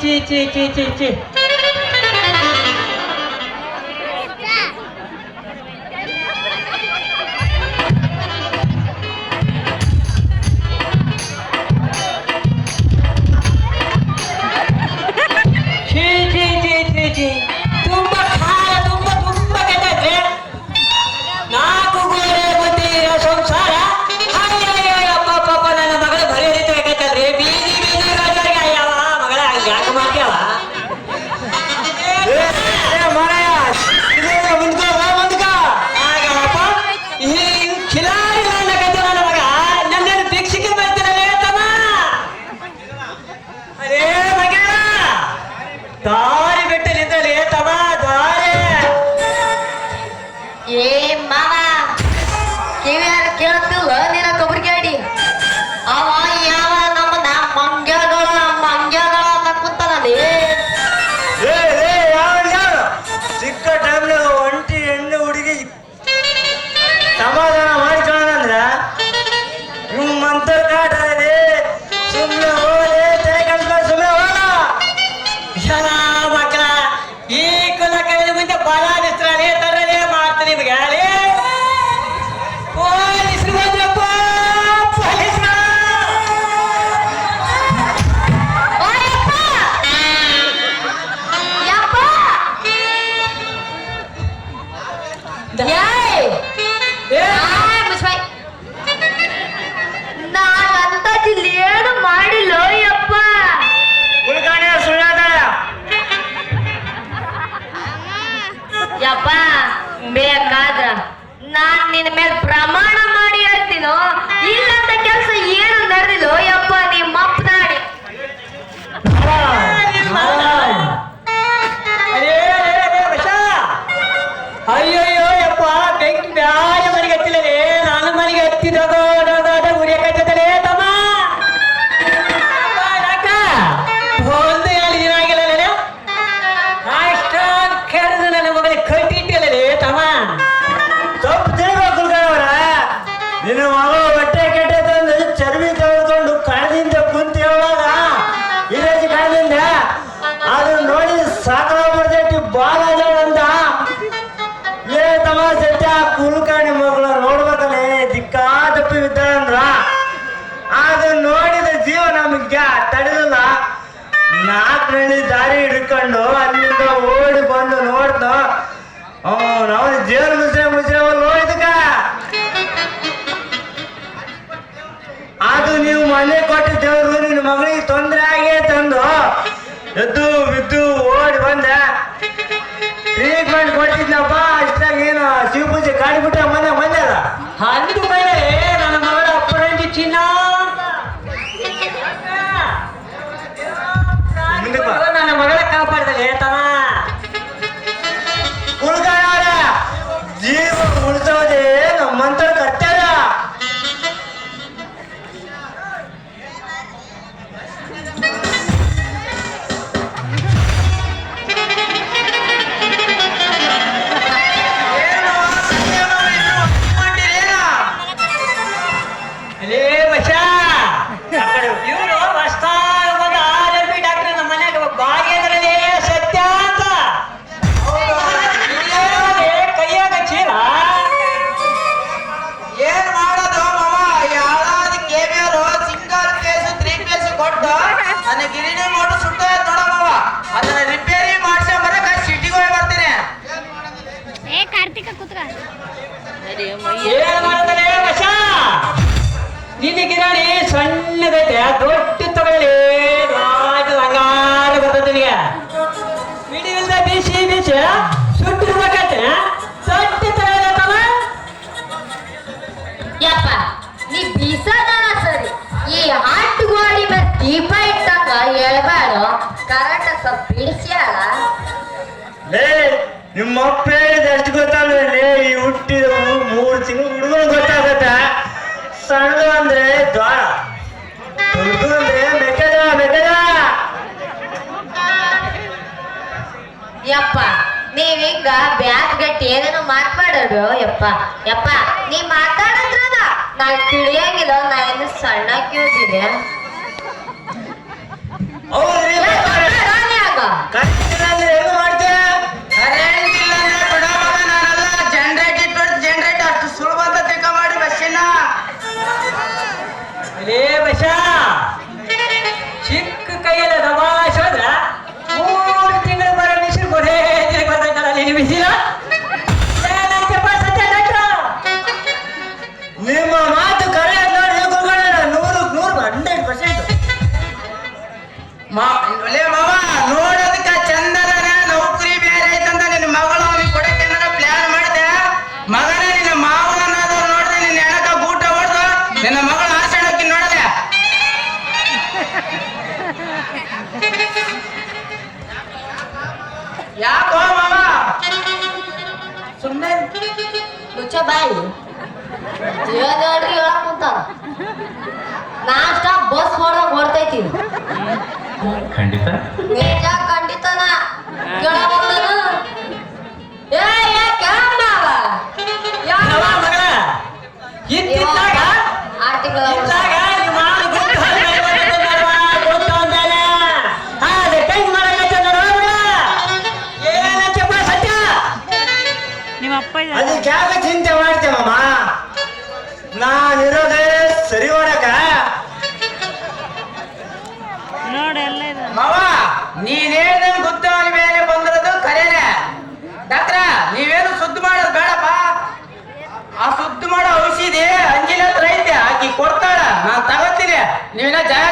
进进进进进 ಅರೇ ಮಗ ದಾರಿ ಬಿಟ್ಟು ನಿಂತಲ್ಲಿ ತಮ್ಮ ದಾರಿ. ಏ ಮಾವ ಕಿವಿಯಾರ ಕೇಳುತ್ತಿಲ್ಲ ನಿನ್ನ ಕೊಬ್ಬರಿ ಗಾಡಿ ಅವ ಯಾವ ನಮ್ಮ ನಮ್ಮ ಮಂಗ್ಯಾಗಳ ಮಂಗ್ಯಗಳ ಅಂತ ಕೂತಾನಲ್ಲಿ ಏ ಯಾವ ಟೈಮ್ನಾಗ ಒಂಟಿ ಹೆಣ್ಣು ಹುಡುಗಿ ಸಮಾಧಾನ ಮಾಡಿಕೊಳ್ಳೋದಂದ್ರ ನಿಮ್ಮ ಮಂತ್ರ ಕಾಟ ನಾನ್ ನಿನ್ನ ಮೇಲೆ ಪ್ರಮಾಣ ಮಾಡಿ ಹೇಳ್ತೀನೋ? ಇಲ್ಲಂತ ಕೆಲಸ ಏನು ನಡೆದಿಲ್ಲೋ ಯಪ್ಪ ನಿಮ್ಮ ಬಸ. ಅಯ್ಯಯ್ಯೋ, ಯಪ್ಪ, ಬೆಂಕಿ ಬ್ಯಾಯ ಮನೆಗೆ ಹತ್ತಿಲ್ಲ ನಾನು ಮನೆಗೆ ನಿನ್ನ ಮಗ ಬಟ್ಟೆ ಕೆಟ್ಟೆ ತಂದು ಚರ್ಮಿ ತೆಗೆದುಕೊಂಡು ಕಣದಿಂದ ಕುಂತಿ ಹೇಳುವಾಗ ಇರೇಜ್ ಅದನ್ನ ನೋಡಿ ಸಾಕಲ ಬರ್ತೈತಿ ಬಾಲ ಅಂತ ಏ ತಮ್ಮ ಸತ್ಯ ಕುಲ್ಕಾಣಿ ಮಗಳ ನೋಡ್ಬೇಕಲ್ಲೇ ದಿಕ್ಕಾ ತಪ್ಪಿ ಬಿದ್ದಾಳಂದ್ರ ಅದನ್ನ ನೋಡಿದ ಜೀವ ನಮಗೆ ತಡೆದಿಲ್ಲ. ನಾಲ್ಕು ನಳ್ಳಿ ದಾರಿ ಹಿಡ್ಕೊಂಡು ಅಲ್ಲಿಂದ ಓಡಿ ಬಂದು ನೋಡ್ದು ನಾವು ಜೇನು ಏ ಕಾರ್ತಿಕ ಕುತ್ಕ. ಏನ್ ಮಾಡ್ತಾನೆ? ಬಸ ನಿನ್ನ ಗಿರಾಣಿ ಸಣ್ಣದೈತೆ ದೊಡ್ಡ ತಗೊಳ್ಳಿ. ಹಂಗಾರ ಬರ್ತದೆ ನಿನಗೆ. ಮಿಡಿವಿಲ್ದ ಬೀಸಿ ಬೀಸಿ ಸುಟ್ಟಿರ್ಬೇಕಂತೆ ದೊಡ್ಡ ತಗೊಳ್ಳಿ ಯಪ್ಪ ನೀ ಬೀಸದಾನ ಸರಿ. ಈ ಗೋಡಿ ಮೇಲೆ ದೀಪ ಇಟ್ಟಂಗ ಹೇಳ್ಬಾರು ಕರೆಂಟ್ ಸ್ವಲ್ಪ ಬಿಡಿಸ್ಯಾಳ. ಲೇ ನಿಮ್ಮ ಅಪ್ಪ ಹೇಳಿದ ಎಷ್ಟು ಗೊತ್ತಾಗಲಿ ಈ ಹುಟ್ಟಿದ ಮೂರು ತಿಂಗಳು ಹುಡುಗರು ಗೊತ್ತಾಗತ್ತ? ಸಣ್ಣ ಅಂದ್ರೆ ದ್ವಾರ ಅಂದ್ರೆ ಮೆಕ್ಕದ ಮೆಕ್ಕದ ಯಪ್ಪ ನೀವ್ ಹಿಂಗ ಬ್ಯಾಗ್ ಗಟ್ಟಿ ಏನೇನೋ ಮಾತಾಡೋದು ಯಪ್ಪ. ಯಪ್ಪ, ನೀ ಮಾತಾಡದ್ರದ ನಾನ್ ತಿಳಿಯಂಗಿಲ್ಲ, ನಾನು ಸಣ್ಣ ಬಶ ಚಿಕ್ಕ ಕೈಯಲ್ಲ ಹೋದ್ರ ಮೂರು ತಿಂಗಳು ಬರೋ ಮಿಶ್ರು ಬರೇ ಬರ್ತೈತಲ್ಲ ನೀನು ಬಿಸಿಲ? ನಿಮ್ಮ ಮಾತು ಕರೆ ನೋಡಿ ಗುರುಗಳೇ ನೂರಕ್ಕೆ ನೂರು ಹಂಡ್ರೆಡ್ ಪರ್ಸೆಂಟ್ ಮಾ ಮುಚ್ಚ ಬಾಯಿ. ಹೇಳ್ರಿ ಹೇಳಕ್ ನಾಷ್ಟ ಬಸ್ ಹೊಡೆದಾಗ ಹೊಡ್ತೈತಿ ಖಂಡಿತ. ನಿಜ ಖಂಡಿತನ. ಕೇಳಬಂದನು ಅದಕ್ಕೆ ಯಾಕೆ ಚಿಂತೆ ಮಾಡ್ತೇವಮ್ಮ ನಾನಿರೋದೇ ಸರಿ ಮಾಡಕ. ಮಾವ ನೀನ್ ಹೇಳ್ದಂಗ್ ಗುದ್ದವನ ಮೇಲೆ ಬಂದಿರೋದು ಕರೇನೆ. ಡಾಕ್ಟ್ರ ನೀವೇನು ಸುದ್ದಿ ಮಾಡೋದು ಬೇಡಪ್ಪ. ಆ ಸುದ್ದಿ ಮಾಡೋ ಔಷಧಿ ಅಂಜಿನ ಹತ್ರ ಐತೆ ಆಕಿ ಕೊಡ್ತಾಳ. ನಾನ್ ತಗೋತೀನಿ. ನೀವಿನ್ನ ಜಾಗ